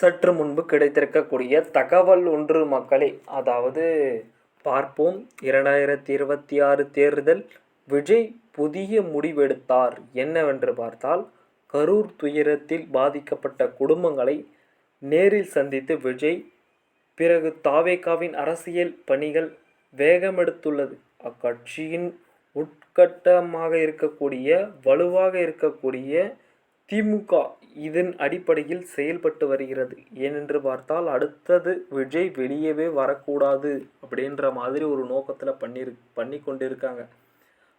சற்று முன்பு கிடைத்திருக்கக்கூடிய தகவல் ஒன்று மக்களே. அதாவது பார்ப்போம். இரண்டாயிரத்தி இருபத்தி ஆறு தேர்தல் விஜய் புதிய முடிவெடுத்தார். என்னவென்று பார்த்தால் கரூர் துயரத்தில் பாதிக்கப்பட்ட குடும்பங்களை நேரில் சந்தித்து விஜய் பிறகு தாவேகாவின் அரசியல் பணிகள் வேகமெடுத்துள்ளது. அக்கட்சியின் உட்கட்டமாக இருக்கக்கூடிய வலுவாக இருக்கக்கூடிய திமுக இதன் அடிப்படையில் செயல்பட்டு வருகிறது. ஏனென்று பார்த்தால் அடுத்தது விஜய் வெளியவே வரக்கூடாது அப்படின்ற மாதிரி ஒரு நோக்கத்தில் பண்ணிரு பண்ணி கொண்டிருக்காங்க.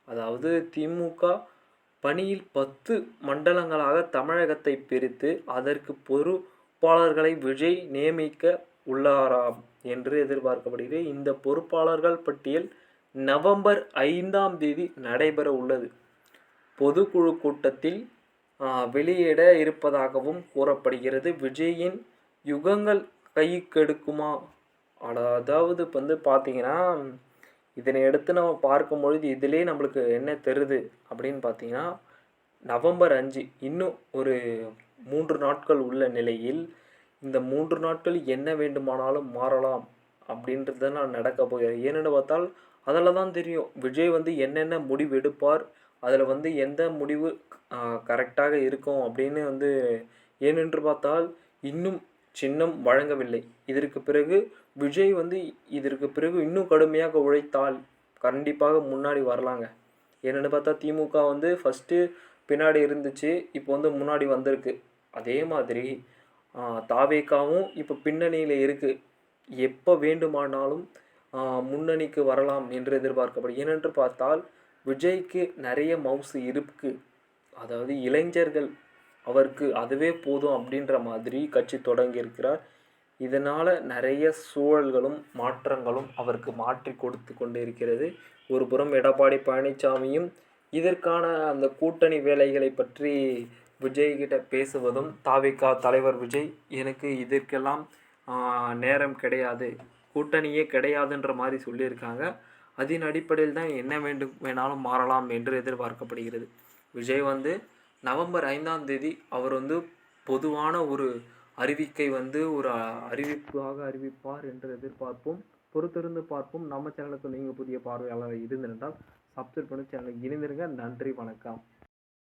அதாவது திமுக பணியில் பத்து மண்டலங்களாக தமிழகத்தை பிரித்து அதற்கு பொறுப்பாளர்களை விஜய் நியமிக்க உள்ளாராம் என்று எதிர்பார்க்கப்படுகிறது. இந்த பொறுப்பாளர்கள் பட்டியல் நவம்பர் ஐந்தாம் தேதி நடைபெற உள்ளது. பொதுக்குழு கூட்டத்தில் வெளியிட இருப்பதாகவும் கூறப்படுகிறது. விஜயின் யுகங்கள் கைக்கெடுக்குமா அதாவது இப்போ வந்து பார்த்தீங்கன்னா இதனை எடுத்து நம்ம பார்க்கும் பொழுது இதிலே நம்மளுக்கு என்ன தெரியுது அப்படின்னு பார்த்தீங்கன்னா நவம்பர் அஞ்சு இன்னும் ஒரு மூன்று நாட்கள் உள்ள நிலையில் இந்த மூன்று நாட்கள் என்ன வேண்டுமானாலும் மாறலாம் அப்படின்றது நான் நடக்க போகிறது ஏன்னு பார்த்தால் அதில் தான் தெரியும். விஜய் வந்து என்னென்ன முடிவு எடுப்பார் அதில் வந்து எந்த முடிவு கரெக்டாக இருக்கும் அப்படின்னு வந்து ஏனென்று பார்த்தால் இன்னும் சின்னம் வழங்கவில்லை. இதற்கு பிறகு விஜய் வந்து இதற்கு பிறகு இன்னும் கடுமையாக உழைத்தால் கண்டிப்பாக முன்னாடி வரலாங்க. என்னென்னு பார்த்தா திமுக வந்து ஃபஸ்ட்டு பின்னாடி இருந்துச்சு இப்போ வந்து முன்னாடி வந்திருக்கு. அதே மாதிரி தாவேக்காவும் தாவேகாவும் இப்போ பின்னணியில் இருக்குது எப்போ வேண்டுமானாலும் முன்னணிக்கு வரலாம் என்று எதிர்பார்க்கப்படும் ஏனென்று பார்த்தால் விஜய்க்கு நிறைய மவுசு இருக்குது அதாவது இளைஞர்கள் அவருக்கு அதுவே போதும் அப்படின்ற மாதிரி கட்சி தொடங்கியிருக்கிறார். இதனால் நிறைய சூழல்களும் மாற்றங்களும் அவருக்கு மாற்றி கொடுத்து கொண்டு இருக்கிறது ஒரு புறம் எடப்பாடி பழனிசாமியும் இதற்கான அந்த கூட்டணி வேலைகளை பற்றி விஜய்கிட்ட பேசுவதும் தாவிகா தலைவர் விஜய் எனக்கு இதற்கெல்லாம் நேரம் கிடையாது கூட்டணியே கிடையாதுன்ற மாதிரி சொல்லியிருக்காங்க. அதன் அடிப்படையில் தான் என்ன வேண்டும் வேணாலும் மாறலாம் என்று எதிர்பார்க்கப்படுகிறது. விஜய் வந்து நவம்பர் ஐந்தாம் தேதி அவர் வந்து பொதுவான ஒரு அறிவிக்கை வந்து ஒரு அறிவிப்பாக அறிவிப்பார் என்று எதிர்பார்ப்போம். பொறுத்திருந்து பார்ப்போம். நம்ம சேனலுக்கு நீங்கள் புதிய பார்வையாளர் இருந்திருந்தால் சப்ஸ்கிரைப் பண்ணி சேனலுக்கு இணைந்திருங்க. நன்றி வணக்கம்.